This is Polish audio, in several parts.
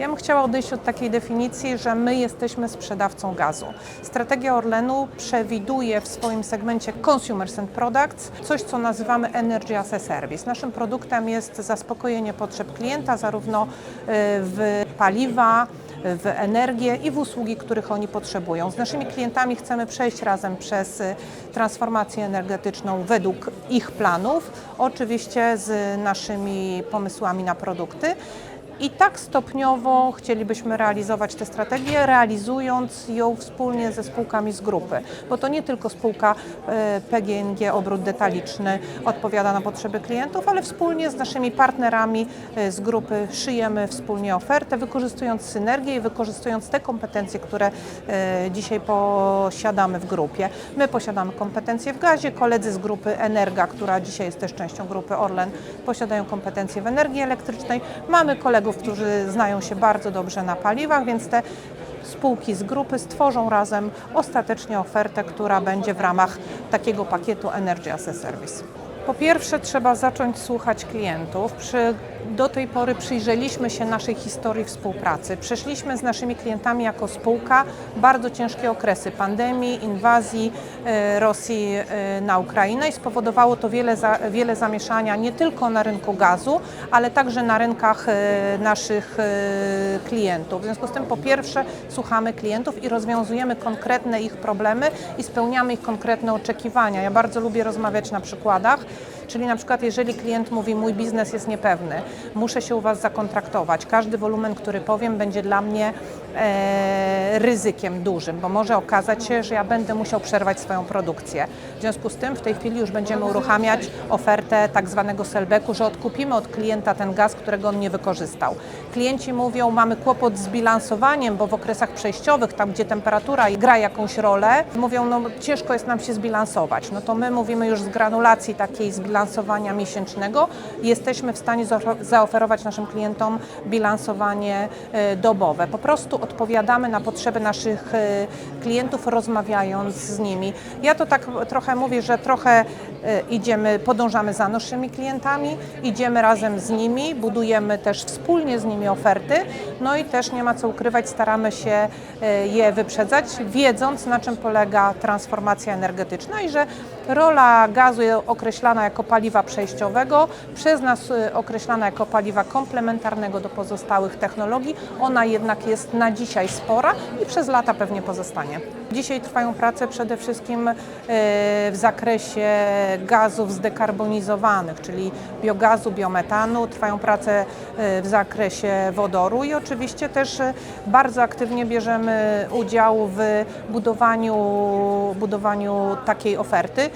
Ja bym chciała odejść od takiej definicji, że my jesteśmy sprzedawcą gazu. Strategia Orlenu przewiduje w swoim segmencie Consumers and Products coś, co nazywamy Energy as a Service. Naszym produktem jest zaspokojenie potrzeb klienta zarówno y, w paliwa, w energię i w usługi, których oni potrzebują. Z naszymi klientami chcemy przejść razem przez y, transformację energetyczną według ich planów, oczywiście z naszymi pomysłami na produkty. I tak stopniowo chcielibyśmy realizować tę strategię, realizując ją wspólnie ze spółkami z grupy, bo to nie tylko spółka e, PGNiG Obrót Detaliczny odpowiada na potrzeby klientów, ale wspólnie z naszymi partnerami e, z grupy szyjemy wspólnie ofertę, wykorzystując synergię i wykorzystując te kompetencje, które e, dzisiaj posiadamy w grupie. My posiadamy kompetencje w gazie, koledzy z grupy Energa, która dzisiaj jest też częścią grupy Orlen, posiadają kompetencje w energii elektrycznej. Mamy kolegów, którzy znają się bardzo dobrze na paliwach, więc te spółki z grupy stworzą razem ostatecznie ofertę, która będzie w ramach takiego pakietu Energy as a Service. Po pierwsze, trzeba zacząć słuchać klientów. Przy, do tej pory przyjrzeliśmy się naszej historii współpracy. Przeszliśmy z naszymi klientami jako spółka bardzo ciężkie okresy pandemii, inwazji e, Rosji e, na Ukrainę i spowodowało to wiele, wiele zamieszania nie tylko na rynku gazu, ale także na rynkach e, naszych klientów. W związku z tym, po pierwsze, słuchamy klientów i rozwiązujemy konkretne ich problemy i spełniamy ich konkretne oczekiwania. Ja bardzo lubię rozmawiać na przykładach. Czyli na przykład jeżeli klient mówi, mój biznes jest niepewny, muszę się u Was zakontraktować, każdy wolumen, który powiem, będzie dla mnie ryzykiem dużym, bo może okazać się, że ja będę musiał przerwać swoją produkcję. W związku z tym w tej chwili już będziemy uruchamiać ofertę tak zwanego sellbacku, że odkupimy od klienta ten gaz, którego on nie wykorzystał. Klienci mówią, mamy kłopot z bilansowaniem, bo w okresach przejściowych, tam gdzie temperatura gra jakąś rolę, mówią, no ciężko jest nam się zbilansować. No to my mówimy już z granulacji takiej zbilansowania miesięcznego, jesteśmy w stanie zaofer- zaoferować naszym klientom bilansowanie e, dobowe. Po prostu odpowiadamy na potrzeby naszych e, klientów, rozmawiając z nimi. Ja to tak trochę mówię, że trochę e, idziemy, podążamy za naszymi klientami, idziemy razem z nimi, budujemy też wspólnie z nimi oferty, no i też nie ma co ukrywać, staramy się e, je wyprzedzać, wiedząc na czym polega transformacja energetyczna i że rola gazu określana jako paliwa przejściowego, przez nas określana jako paliwa komplementarnego do pozostałych technologii, ona jednak jest dzisiaj spora i przez lata pewnie pozostanie. Dzisiaj trwają prace przede wszystkim y, w zakresie gazów zdekarbonizowanych, czyli biogazu, biometanu. Trwają prace y, w zakresie wodoru i oczywiście też y, bardzo aktywnie bierzemy udział w budowaniu, budowaniu takiej oferty.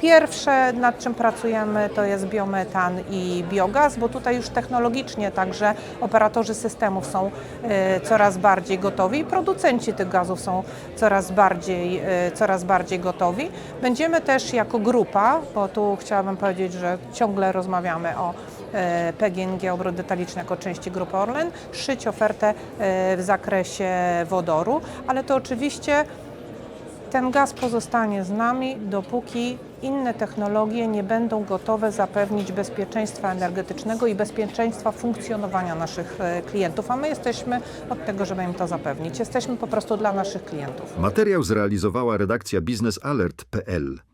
Pierwsze, nad czym pracujemy, to jest biometan i biogaz, bo tutaj już technologicznie także operatorzy systemów są e, coraz bardziej gotowi i producenci tych gazów są coraz bardziej, e, coraz bardziej gotowi. Będziemy też jako grupa, bo tu chciałabym powiedzieć, że ciągle rozmawiamy o e, PGNiG Obrót Detaliczny jako części Grupy Orlen, szyć ofertę w zakresie wodoru, ale to oczywiście ten gaz pozostanie z nami, dopóki inne technologie nie będą gotowe zapewnić bezpieczeństwa energetycznego i bezpieczeństwa funkcjonowania naszych e, klientów, a my jesteśmy od tego, żeby im to zapewnić. Jesteśmy po prostu dla naszych klientów. Materiał zrealizowała redakcja biznesalert.pl.